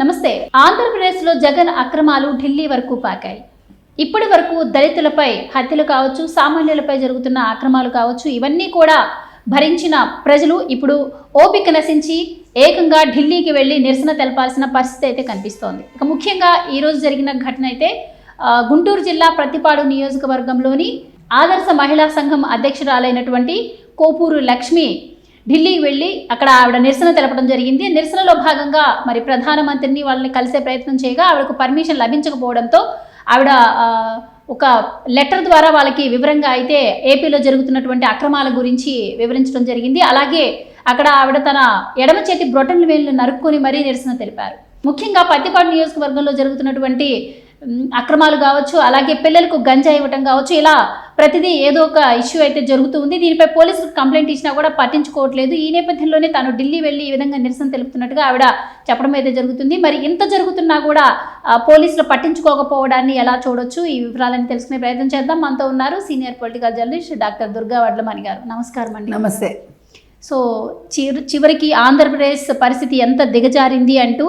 నమస్తే. ఆంధ్రప్రదేశ్లో జగన్ అక్రమాలు ఢిల్లీ వరకు పాకాయి. ఇప్పటి వరకు దళితులపై హత్యలు కావచ్చు సామాన్యులపై జరుగుతున్న అక్రమాలు కావచ్చు ఇవన్నీ కూడా భరించిన ప్రజలు ఇప్పుడు ఓపిక నశించి ఏకంగా ఢిల్లీకి వెళ్ళి నిరసన తెలపాల్సిన పరిస్థితి అయితే కనిపిస్తోంది. ఇక ముఖ్యంగా ఈరోజు జరిగిన ఘటన అయితే గుంటూరు జిల్లా ప్రతిపాడు నియోజకవర్గంలోని ఆదర్శ మహిళా సంఘం అధ్యక్షురాలైనటువంటి కోపూరు లక్ష్మి ఢిల్లీకి వెళ్ళి అక్కడ ఆవిడ నిరసన తెలపడం జరిగింది. నిరసనలో భాగంగా మరి ప్రధానమంత్రిని వాళ్ళని కలిసే ప్రయత్నం చేయగా ఆవిడకు పర్మిషన్ లభించకపోవడంతో ఆవిడ ఒక లెటర్ ద్వారా వాళ్ళకి వివరంగా అయితే ఏపీలో జరుగుతున్నటువంటి అక్రమాల గురించి వివరించడం జరిగింది. అలాగే అక్కడ ఆవిడ తన ఎడమ చేతి బ్రొటన్ వేలు నరుక్కొని మరీ నిరసన తెలిపారు. ముఖ్యంగా పత్తిపాడు నియోజకవర్గంలో జరుగుతున్నటువంటి అక్రమాలు కావచ్చు అలాగే పిల్లలకు గంజా ఇవ్వటం కావచ్చు ఇలా ప్రతిదీ ఏదో ఒక ఇష్యూ అయితే జరుగుతూ ఉంది. దీనిపై పోలీసులకు కంప్లైంట్ ఇచ్చినా కూడా పట్టించుకోవట్లేదు. ఈ నేపథ్యంలోనే తాను ఢిల్లీ వెళ్ళి ఈ విధంగా నిరసన తెలుపుతున్నట్టుగా ఆవిడ చెప్పడం అయితే జరుగుతుంది. మరి ఇంత జరుగుతున్నా కూడా పోలీసులు పట్టించుకోకపోవడాన్ని ఎలా చూడొచ్చు? ఈ వివరాలను తెలుసుకునే ప్రయత్నం చేద్దాం. మనతో ఉన్నారు senior political journalist doctor Durga Vadlamani garu. నమస్కారం అండి. నమస్తే. సో చివరి చివరికి ఆంధ్రప్రదేశ్ పరిస్థితి ఎంత దిగజారింది అంటూ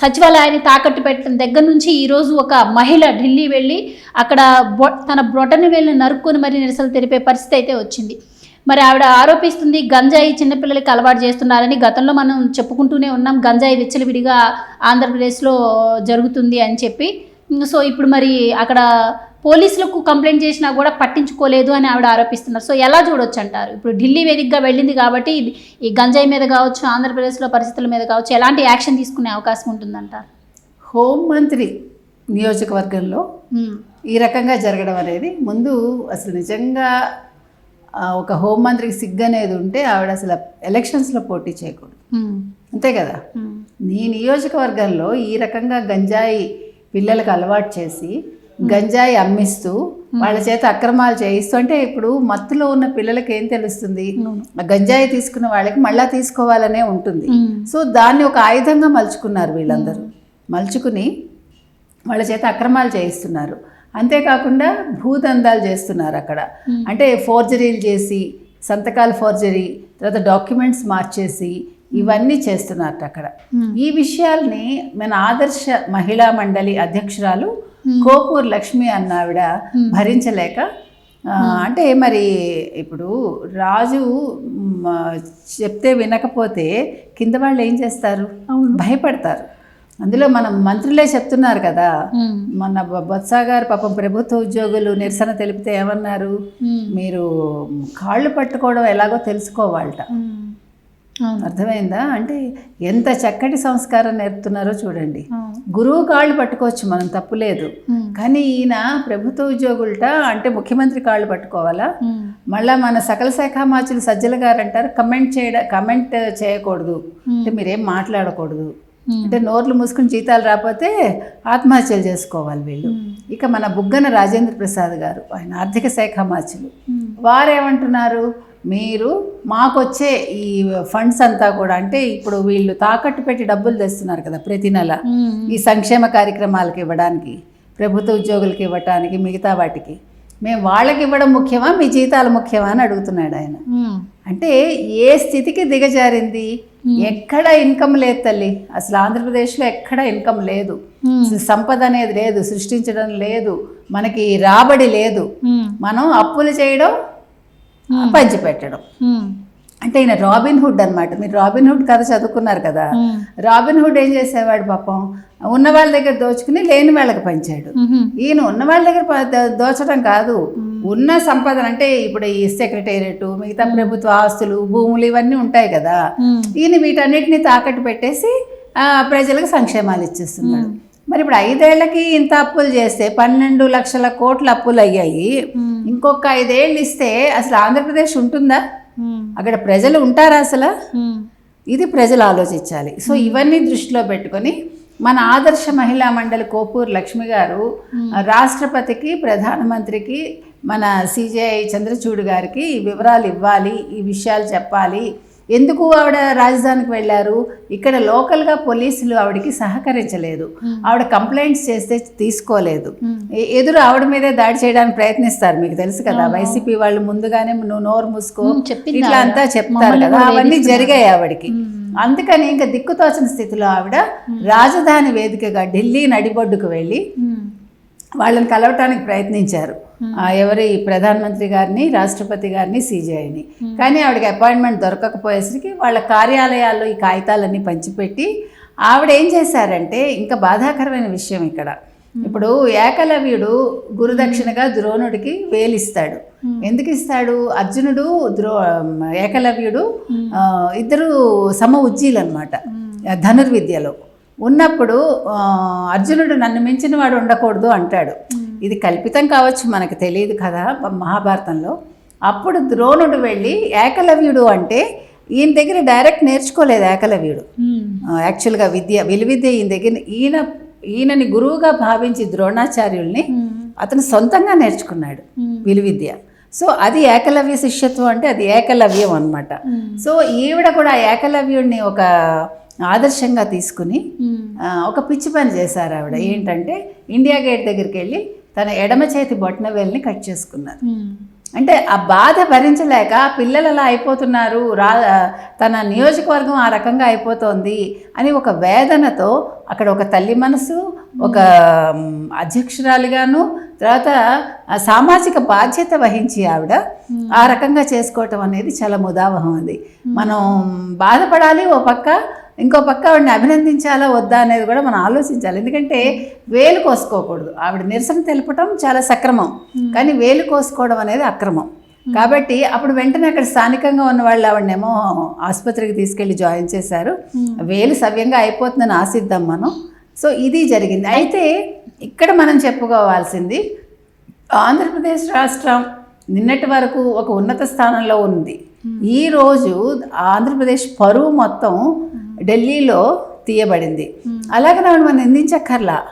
సచివాలయాన్ని తాకట్టు పెట్టడం దగ్గర నుంచి ఈరోజు ఒక మహిళ ఢిల్లీ వెళ్ళి అక్కడ బొ తన బ్రొటని వెళ్ళి నరుక్కొని మరి నిరసనలు తెలిపే పరిస్థితి అయితే వచ్చింది. మరి ఆవిడ ఆరోపిస్తుంది గంజాయి చిన్నపిల్లలకి అలవాటు చేస్తున్నారని గతంలో మనం చెప్పుకుంటూనే ఉన్నాం గంజాయి విచ్చలవిడిగా ఆంధ్రప్రదేశ్లో జరుగుతుంది అని చెప్పి. సో ఇప్పుడు మరి అక్కడ పోలీసులకు కంప్లైంట్ చేసినా కూడా పట్టించుకోలేదు అని ఆవిడ ఆరోపిస్తున్నారు. సో ఎలా చూడొచ్చు అంటారు ఇప్పుడు ఢిల్లీ వేదికగా వెళ్ళింది కాబట్టి ఈ గంజాయి మీద కావచ్చు ఆంధ్రప్రదేశ్లో పరిస్థితుల మీద కావచ్చు ఎలాంటి యాక్షన్ తీసుకునే అవకాశం ఉంటుందంటారు హోంమంత్రి నియోజకవర్గంలో ఈ రకంగా జరగడం అనేది ముందు అసలు నిజంగా ఒక హోంమంత్రికి సిగ్గు అనేది ఉంటే ఆవిడ అసలు ఎలక్షన్స్లో పోటీ చేయకూడదు. అంతే కదా? నీ నియోజకవర్గంలో ఈ రకంగా గంజాయి పిల్లలకు అలవాటు చేసి గంజాయి అమ్మిస్తూ వాళ్ళ చేత అక్రమాలు చేయిస్తూ అంటే ఇప్పుడు మత్తులో ఉన్న పిల్లలకి ఏం తెలుస్తుంది? గంజాయి తీసుకున్న వాళ్ళకి మళ్ళా తీసుకోవాలనే ఉంటుంది. సో దాన్ని ఒక ఆయుధంగా మలుచుకున్నారు వీళ్ళందరూ. మలుచుకుని వాళ్ళ చేత అక్రమాలు చేయిస్తున్నారు. అంతేకాకుండా భూదందాలు చేస్తున్నారు అక్కడ. అంటే ఫోర్జరీలు చేసి సంతకాలు ఫోర్జరీ తర్వాత డాక్యుమెంట్స్ మార్చేసి ఇవన్నీ చేస్తున్నారు అక్కడ. ఈ విషయాల్ని మన ఆదర్శ మహిళా మండలి అధ్యక్షురాలు కోపూర్ లక్ష్మి అన్న ఆవిడ భరించలేక అంటే మరి ఇప్పుడు రాజు చెప్తే వినకపోతే కింద వాళ్ళు ఏం చేస్తారు? భయపడతారు. అందులో మనం మంత్రులే చెప్తున్నారు కదా మన బొత్స గారు పాపం ప్రభుత్వ ఉద్యోగులు నిరసన తెలిపితే ఏమన్నారు? మీరు కాళ్ళు పట్టుకోవడం ఎలాగో తెలుసుకోవాలట. అర్థమైందా? అంటే ఎంత చక్కటి సంస్కారం నేర్పుతున్నారో చూడండి. గురువు కాళ్ళు పట్టుకోవచ్చు మనం తప్పులేదు కానీ ఈయన ప్రభుత్వ ఉద్యోగులట అంటే ముఖ్యమంత్రి కాళ్ళు పట్టుకోవాలా? మళ్ళా మన సకల శాఖ మాచులు సజ్జల గారు అంటారు కమెంట్ చేయడం కమెంట్ చేయకూడదు. అంటే మీరేం మాట్లాడకూడదు. అంటే నోర్లు మూసుకుని జీతాలు రాకపోతే ఆత్మహత్యలు చేసుకోవాలి వీళ్ళు. ఇక మన బుగ్గన రాజేంద్ర ప్రసాద్ గారు ఆయన ఆర్థిక శాఖ మాచులు. ఉమ్, వారేమంటున్నారు? మీరు మాకొచ్చే ఈ ఫండ్స్ అంతా కూడా అంటే ఇప్పుడు వీళ్ళు తాకట్టు పెట్టి డబ్బులు తెస్తున్నారు కదా ప్రతి నెల. ఈ సంక్షేమ కార్యక్రమాలకు ఇవ్వడానికి ప్రభుత్వ ఉద్యోగులకి ఇవ్వడానికి మిగతా వాటికి. మేము వాళ్ళకి ఇవ్వడం ముఖ్యమా? మీ జీతాలు ముఖ్యమా? అని అడుగుతున్నాడు ఆయన. అంటే ఏ స్థితికి దిగజారింది? ఎక్కడ ఇన్కమ్ లేదు తల్లి. అసలు ఆంధ్రప్రదేశ్లో ఎక్కడ ఇన్కమ్ లేదు. సంపద అనేది లేదు సృష్టించడం లేదు మనకి రాబడి లేదు. మనం అప్పులు చేయడం పంచిపెట్టడం. అంటే ఈయన రాబిన్ హుడ్ అన్నమాట. మీరు రాబిన్ హుడ్ కథ చదువుకున్నారు కదా. రాబిన్ హుడ్ ఏం చేసేవాడు పాపం? ఉన్న వాళ్ళ దగ్గర దోచుకుని లేని వాళ్ళకి పంచాడు. ఈయన ఉన్న వాళ్ళ దగ్గర దోచడం కాదు. ఉన్న సంపదన అంటే ఇప్పుడు ఈ సెక్రటేరియట్ మిగతా ప్రభుత్వ ఆస్తులు భూములు ఇవన్నీ ఉంటాయి కదా. ఈయన వీటన్నిటిని తాకట్టు పెట్టేసి ఆ, ప్రజలకు సంక్షేమాలు ఇచ్చేస్తున్నాడు. మరి ఇప్పుడు ఐదేళ్ళకి ఇంత అప్పులు చేస్తే పన్నెండు లక్షల కోట్ల అప్పులు అయ్యాయి. ఇంకొక ఐదేళ్ళు ఇస్తే అసలు ఆంధ్రప్రదేశ్ ఉంటుందా? అక్కడ ప్రజలు ఉంటారా అసలు? ఇది ప్రజలు ఆలోచించాలి. సో ఇవన్నీ దృష్టిలో పెట్టుకొని మన ఆదర్శ మహిళా మండలి కోపూర్ లక్ష్మి గారు రాష్ట్రపతికి ప్రధానమంత్రికి మన సిజేఐ చంద్రచూడ్ గారికి ఈ వివరాలు ఇవ్వాలి ఈ విషయాలు చెప్పాలి. ఎందుకు ఆవిడ రాజధానికి వెళ్ళారు? ఇక్కడ లోకల్గా పోలీసులు ఆవిడకి సహకరించలేదు. ఆవిడ కంప్లైంట్స్ చేస్తే తీసుకోలేదు. ఎదురు ఆవిడ మీదే దాడి చేయడానికి ప్రయత్నిస్తారు మీకు తెలుసు కదా. వైసీపీ వాళ్ళు ముందుగానే నువ్వు నోరు మూసుకో. ఇట్లా. అంతా చెప్తారు కదా. అవన్నీ జరిగాయి ఆవిడకి. అందుకని ఇంకా దిక్కుతోచని స్థితిలో ఆవిడ రాజధాని వేదికగా ఢిల్లీ నడిబొడ్డుకు వెళ్ళి వాళ్ళని కలవటానికి ప్రయత్నించారు. ఎవరి ప్రధానమంత్రి గారిని రాష్ట్రపతి గారిని సీజేఐని. కానీ ఆవిడకి అపాయింట్మెంట్ దొరకకపోయేసరికి వాళ్ళ కార్యాలయాల్లో ఈ కాగితాలన్నీ పంచిపెట్టి ఆవిడ ఏం చేశారంటే ఇంకా బాధాకరమైన విషయం ఇక్కడ. ఇప్పుడు ఏకలవ్యుడు గురుదక్షిణగా ద్రోణుడికి వేలిస్తాడు. ఎందుకు ఇస్తాడు? అర్జునుడు ద్రో ఏకలవ్యుడు ఇద్దరు సమ ఉజ్జీలు అనమాట ధనుర్విద్యలో. ఉన్నప్పుడు అర్జునుడు నన్ను మించిన వాడు ఉండకూడదు అంటాడు. ఇది కల్పితం కావచ్చు మనకు తెలియదు కదా మహాభారతంలో. అప్పుడు ద్రోణుడు వెళ్ళి ఏకలవ్యుడు అంటే ఈయన దగ్గర డైరెక్ట్ నేర్చుకోలేదు ఏకలవ్యుడు. యాక్చువల్గా విద్య విలువిద్య ఈయన దగ్గర ఈయన ఈయనని గురువుగా భావించి ద్రోణాచార్యుల్ని అతను సొంతంగా నేర్చుకున్నాడు విలువిద్య. సో అది ఏకలవ్య శిష్యత్వం అంటే అది ఏకలవ్యం అన్నమాట. ఉమ్, సో ఈవిడ కూడా ఏకలవ్యుడిని ఒక ఆదర్శంగా తీసుకుని ఒక పిచ్చి పని చేశారు ఆవిడ. ఏంటంటే ఇండియా గేట్ దగ్గరికి వెళ్ళి తన ఎడమ చేతి బొట్టన వేలిని కట్ చేసుకున్నారు. అంటే ఆ బాధ భరించలేక పిల్లలు అలా అయిపోతున్నారు? రా తన నియోజకవర్గం ఆ రకంగా అయిపోతోంది అని ఒక వేదనతో అక్కడ ఒక తల్లి మనసు ఒక అధ్యక్షురాలిగాను తర్వాత సామాజిక బాధ్యత వహించి ఆవిడ ఆ రకంగా చేసుకోవటం అనేది చాలా ముదావహం అది మనం బాధపడాలి ఓ పక్క ఇంకో పక్క ఆవిడని అభినందించాలా వద్దా అనేది కూడా మనం ఆలోచించాలి. ఎందుకంటే వేలు కోసుకోకూడదు. ఆవిడ నిరసన తెలపటం చాలా సక్రమం. కానీ వేలు కోసుకోవడం అనేది అక్రమం. కాబట్టి అప్పుడు వెంటనే అక్కడ స్థానికంగా ఉన్న వాళ్ళు ఆవిడనేమో ఆసుపత్రికి తీసుకెళ్ళి జాయిన్ చేశారు. వేలు సవ్యంగా అయిపోతుందని ఆశిద్దాం మనం. సో ఇది జరిగింది. అయితే ఇక్కడ మనం చెప్పుకోవాల్సింది ఆంధ్రప్రదేశ్ రాష్ట్రం నిన్నటి వరకు ఒక ఉన్నత స్థానంలో ఉంది. ఈ రోజు ఆంధ్రప్రదేశ్ పరువు మొత్తం ఢిల్లీలో తీయబడింది. అలాగని ఆవిడ మనం నిందించక్కర్లా.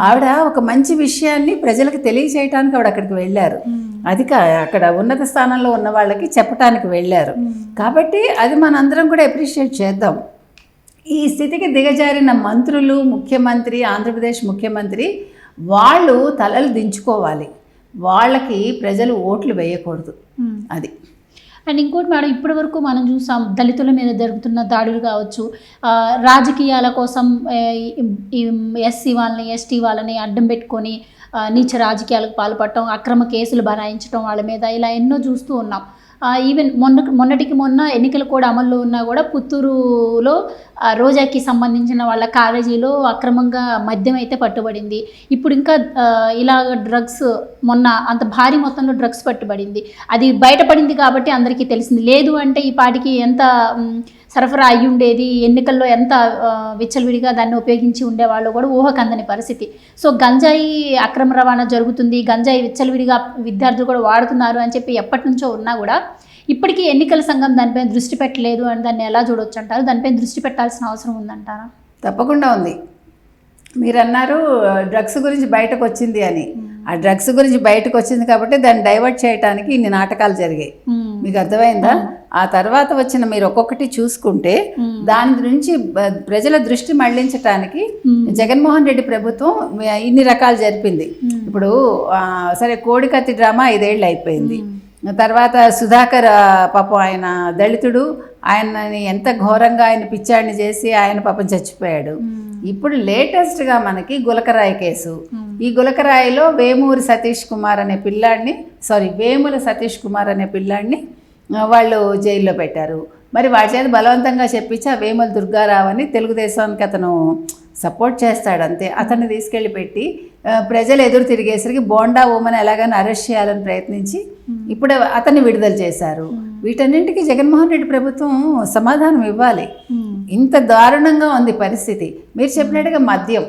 ఆవిడ ఒక మంచి విషయాన్ని ప్రజలకు తెలియచేయటానికి ఆవిడ అక్కడికి వెళ్ళారు. అది కా అక్కడ ఉన్నత స్థానంలో ఉన్న వాళ్ళకి చెప్పటానికి వెళ్ళారు. కాబట్టి అది మనందరం కూడా అప్రిషియేట్ చేద్దాం. ఈ స్థితికి దిగజారిన మంత్రులు ముఖ్యమంత్రి ఆంధ్రప్రదేశ్ ముఖ్యమంత్రి వాళ్ళు తలలు దించుకోవాలి. వాళ్ళకి ప్రజలు ఓట్లు వేయకూడదు. అది. అండ్ ఇంకోటి మేడం ఇప్పటి వరకు మనం చూసాం దళితుల మీద జరుగుతున్న దాడులు కావచ్చు రాజకీయాల కోసం ఎస్సీ వాళ్ళని ఎస్టీ వాళ్ళని అడ్డం పెట్టుకొని నీచ రాజకీయాలకు పాల్పడటం అక్రమ కేసులు బనాయించడం వాళ్ళ మీద ఇలా ఎన్నో చూస్తూ ఉన్నాం. ఈవెన్ మొన్న మొన్నటికి మొన్న ఎన్నికలు కూడా అమల్లో ఉన్నా కూడా పుత్తూరులో రోజాకి సంబంధించిన వాళ్ళ కాలేజీలో అక్రమంగా మద్యం అయితే పట్టుబడింది. ఇప్పుడు ఇంకా ఇలా డ్రగ్స్ మొన్న అంత భారీ మొత్తంలో డ్రగ్స్ పట్టుబడింది. అది బయటపడింది కాబట్టి అందరికీ తెలిసింది. లేదు అంటే ఈ పాటికి ఎంత సరఫరా అయ్యి ఉండేది ఎన్నికల్లో ఎంత విచ్చలవిడిగా దాన్ని ఉపయోగించి ఉండేవాళ్ళు కూడా ఊహకందని పరిస్థితి. సో గంజాయి అక్రమ రవాణా జరుగుతుంది గంజాయి విచ్చలవిడిగా విద్యార్థులు కూడా వాడుతున్నారు అని చెప్పి ఎప్పటి నుంచో ఉన్నా కూడా ఇప్పటికీ ఎన్నికల సంఘం దానిపై దృష్టి పెట్టలేదు అని దాన్ని ఎలా చూడొచ్చు అంటారు దానిపై దృష్టి పెట్టాల్సిన అవసరం ఉందంటారా? తప్పకుండా ఉంది. మీరు అన్నారు డ్రగ్స్ గురించి బయటకు వచ్చింది అని. ఆ డ్రగ్స్ గురించి బయటకు వచ్చింది కాబట్టి దాన్ని డైవర్ట్ చేయడానికి ఇన్ని నాటకాలు జరిగాయి. మీకు అర్థమైందా? ఆ తర్వాత వచ్చిన మీరు ఒక్కొక్కటి చూసుకుంటే దాని గురించి బ- ప్రజల దృష్టి మళ్ళించటానికి జగన్మోహన్ రెడ్డి ప్రభుత్వం ఇన్ని రకాలు జరిపింది. ఇప్పుడు సరే కోడికత్తి డ్రామా ఐదేళ్ళు అయిపోయింది. తర్వాత సుధాకర్ పాపం ఆయన దళితుడు. ఆయనని ఎంత ఘోరంగా ఆయన పిచ్చాడిని చేసి ఆయన పాపం చచ్చిపోయాడు. ఇప్పుడు లేటెస్ట్గా మనకి గులకరాయి కేసు. ఈ గులకరాయిలో వేమూరి సతీష్ కుమార్ అనే పిల్లాడిని సారీ వేముల సతీష్ కుమార్ అనే పిల్లాడిని వాళ్ళు జైల్లో పెట్టారు. మరి వాళ్ళ చేత బలవంతంగా చెప్పించి ఆ వేముల దుర్గారావు అని తెలుగుదేశానికి అతను సపోర్ట్ చేస్తాడు అంతే. అతన్ని తీసుకెళ్ళి పెట్టి ప్రజలు ఎదురు తిరిగేసరికి బోండా ఉమని ఎలాగైనా అరెస్ట్ చేయాలని ప్రయత్నించి ఇప్పుడు అతన్ని విడుదల చేశారు. వీటన్నింటికి జగన్మోహన్ రెడ్డి ప్రభుత్వం సమాధానం ఇవ్వాలి. ఇంత దారుణంగా ఉంది పరిస్థితి. మీరు చెప్పినట్టుగా మద్యం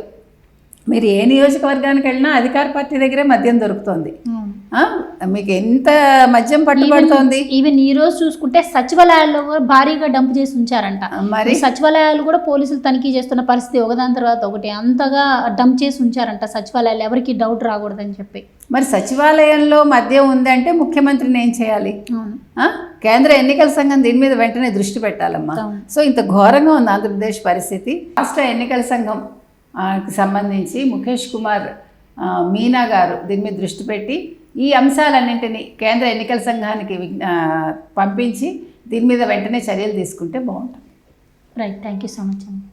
మీరు ఏ నియోజకవర్గానికి వెళ్ళినా అధికార పార్టీ దగ్గరే మద్యం దొరుకుతుంది. ఆ? మీకు ఎంత మద్యం పట్టుబడుతోంది? ఈవెన్ ఈ రోజు చూసుకుంటే సచివాలయాల్లో కూడా భారీగా డంప్ చేసి ఉంచారంట. మరి? సచివాలయాలు కూడా పోలీసులు తనిఖీ చేస్తున్న పరిస్థితి ఒకదాని తర్వాత ఒకటి. అంతగా డంప్ చేసి ఉంచారంట సచివాలయాలు. ఎవరికి డౌట్ రాకూడదని చెప్పి. మరి సచివాలయంలో మద్యం ఉందంటే ముఖ్యమంత్రిని ఏం చేయాలి? కేంద్ర ఎన్నికల సంఘం దీని మీద వెంటనే దృష్టి పెట్టాలమ్మా. సో ఇంత ఘోరంగా ఉంది ఆంధ్రప్రదేశ్ పరిస్థితి. రాష్ట్ర ఎన్నికల సంఘం సంబంధించి ముఖేష్ కుమార్ మీనా గారు దీని మీద దృష్టి పెట్టి ఈ అంశాలన్నింటినీ కేంద్ర ఎన్నికల సంఘానికి పంపించి దీని మీద వెంటనే చర్యలు తీసుకుంటే బాగుంటుంది. Right thank you so much అండి